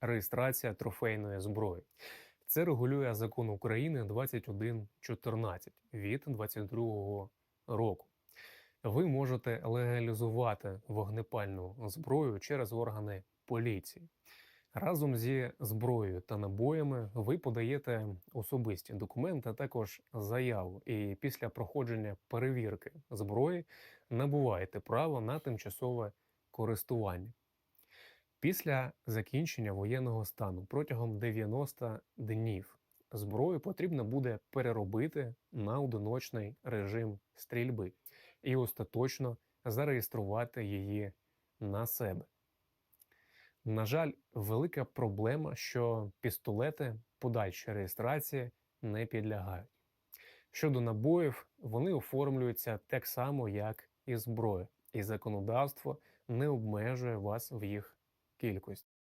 реєстрація трофейної зброї. Це регулює закон України 2114 від 22 року. Ви можете легалізувати вогнепальну зброю через органи поліції. Разом зі зброєю та набоями ви подаєте особисті документи, а також заяву. І після проходження перевірки зброї набуваєте право на тимчасове користування. Після закінчення воєнного стану протягом 90 днів зброю потрібно буде переробити на одиночний режим стрільби і остаточно зареєструвати її на себе. На жаль, велика проблема, що пістолети подальшій реєстрації не підлягають. Щодо набоїв, вони оформлюються так само, як і зброя, і законодавство не обмежує вас в їх кількості.